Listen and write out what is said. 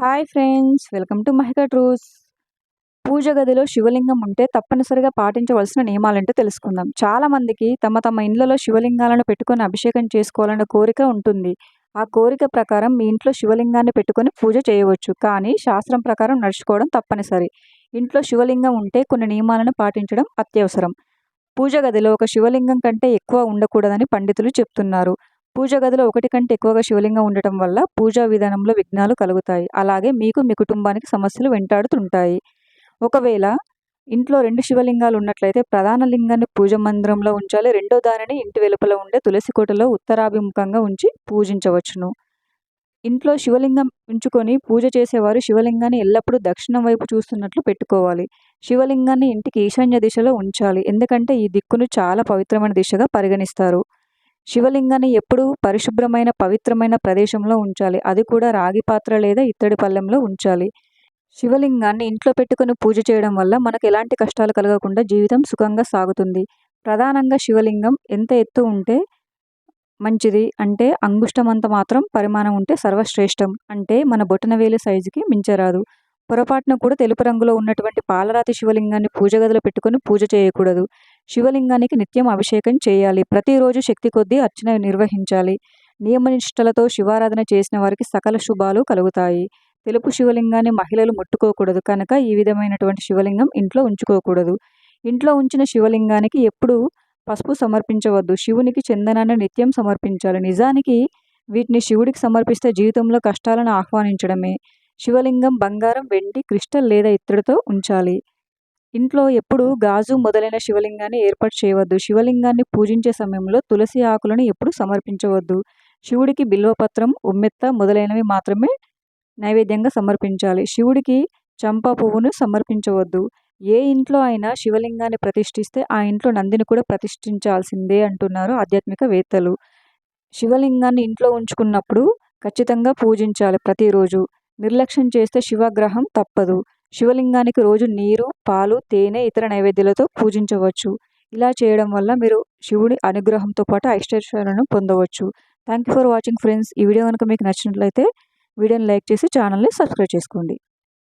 Hi friends welcome to Mahika truths. పూజ గదిలో శివలింగం ఉంటే తప్పనిసరిగా పాటించవలసిన నియమాలేంటో తెలుసుకుందాం. చాలామందికి తమ తమ ఇండ్లలో శివలింగాలను పెట్టుకొని అభిషేకం చేసుకోవాలన్న కోరిక ఉంటుంది. ఆ కోరిక ప్రకారం మీ ఇంట్లో శివలింగాన్ని పెట్టుకొని పూజ చేయవచ్చు. కానీ శాస్త్రం ప్రకారం నడుచుకోవడం తప్పనిసరి. ఇంట్లో శివలింగం ఉంటే కొన్ని నియమాలను పాటించడం అత్యవసరం. పూజ గదిలో ఒక శివలింగం కంటే ఎక్కువ ఉండకూడదని పండితులు చెప్తున్నారు. పూజ గదిలో ఒకటి కంటే ఎక్కువగా శివలింగం ఉండటం వల్ల పూజా విధానంలో విఘ్నాలు కలుగుతాయి. అలాగే మీకు మీ కుటుంబానికి సమస్యలు వెంటాడుతుంటాయి. ఒకవేళ ఇంట్లో రెండు శివలింగాలు ఉన్నట్లయితే ప్రధాన లింగాన్ని పూజ మందిరంలో ఉంచాలి. రెండో దానిని ఇంటి వెలుపల ఉండే తులసి కోటలో ఉత్తరాభిముఖంగా ఉంచి పూజించవచ్చును. ఇంట్లో శివలింగం ఉంచుకొని పూజ చేసేవారు శివలింగాన్ని ఎల్లప్పుడూ దక్షిణం వైపు చూస్తున్నట్లు పెట్టుకోవాలి. శివలింగాన్ని ఇంటికి ఈశాన్య దిశలో ఉంచాలి. ఎందుకంటే ఈ దిక్కును చాలా పవిత్రమైన దిశగా పరిగణిస్తారు. శివలింగాన్ని ఎప్పుడూ పరిశుభ్రమైన పవిత్రమైన ప్రదేశంలో ఉంచాలి. అది కూడా రాగి పాత్ర లేదా ఇత్తడి పళ్ళెంలో ఉంచాలి. శివలింగాన్ని ఇంట్లో పెట్టుకుని పూజ చేయడం వల్ల మనకు ఎలాంటి కష్టాలు కలగకుండా జీవితం సుఖంగా సాగుతుంది. ప్రధానంగా శివలింగం ఎంత ఎత్తు ఉంటే మంచిది అంటే అంగుష్టమంత మాత్రం పరిమాణం ఉంటే సర్వశ్రేష్టం అంటే మన బొటనవేలు సైజుకి మించరాదు. పొరపాటున కూడా తెలుపు రంగులో ఉన్నటువంటి పాలరాతి శివలింగాన్ని పూజ గదిలో పెట్టుకొని పూజ చేయకూడదు. శివలింగానికి నిత్యం అభిషేకం చేయాలి. ప్రతిరోజు శక్తి కొద్దీ అర్చన నిర్వహించాలి. నియమనిష్టలతో శివారాధన చేసిన వారికి సకల శుభాలు కలుగుతాయి. తెలుపు శివలింగాన్ని మహిళలు ముట్టుకోకూడదు కనుక ఈ విధమైనటువంటి శివలింగం ఇంట్లో ఉంచుకోకూడదు. ఇంట్లో ఉంచిన శివలింగానికి ఎప్పుడు పసుపు సమర్పించవద్దు. శివునికి చందనాన్ని నిత్యం సమర్పించాలి. నిజానికి వీటిని శివుడికి సమర్పిస్తే జీవితంలో కష్టాలను ఆహ్వానించడమే. శివలింగం బంగారం వెండి క్రిస్టల్ లేదా ఇత్తడితో ఉంచాలి. ఇంట్లో ఎప్పుడు గాజు మొదలైన శివలింగాన్ని ఏర్పాటు చేయవద్దు. శివలింగాన్ని పూజించే సమయంలో తులసి ఆకులను ఎప్పుడు సమర్పించవద్దు. శివుడికి బిల్వపత్రం ఉమ్మెత్త మొదలైనవి మాత్రమే నైవేద్యంగా సమర్పించాలి. శివుడికి చంపా పువ్వును సమర్పించవద్దు. ఏ ఇంట్లో అయినా శివలింగాన్ని ప్రతిష్ఠిస్తే ఆ ఇంట్లో నందిని కూడా ప్రతిష్ఠించాల్సిందే అంటున్నారు ఆధ్యాత్మికవేత్తలు. శివలింగాన్ని ఇంట్లో ఉంచుకున్నప్పుడు ఖచ్చితంగా పూజించాలి ప్రతిరోజు. నిర్లక్ష్యం చేస్తే శివగ్రహం తప్పదు. శివలింగానికి రోజు నీరు పాలు తేనె ఇతర నైవేద్యాలతో పూజించవచ్చు. ఇలా చేయడం వల్ల మీరు శివుడి అనుగ్రహంతో పాటు ఐశ్వర్యాలను పొందవచ్చు. Thank you for watching friends ఈ వీడియో కనుక మీకు నచ్చినట్లయితే వీడియోని లైక్ చేసి ఛానల్ని సబ్స్క్రైబ్ చేసుకోండి.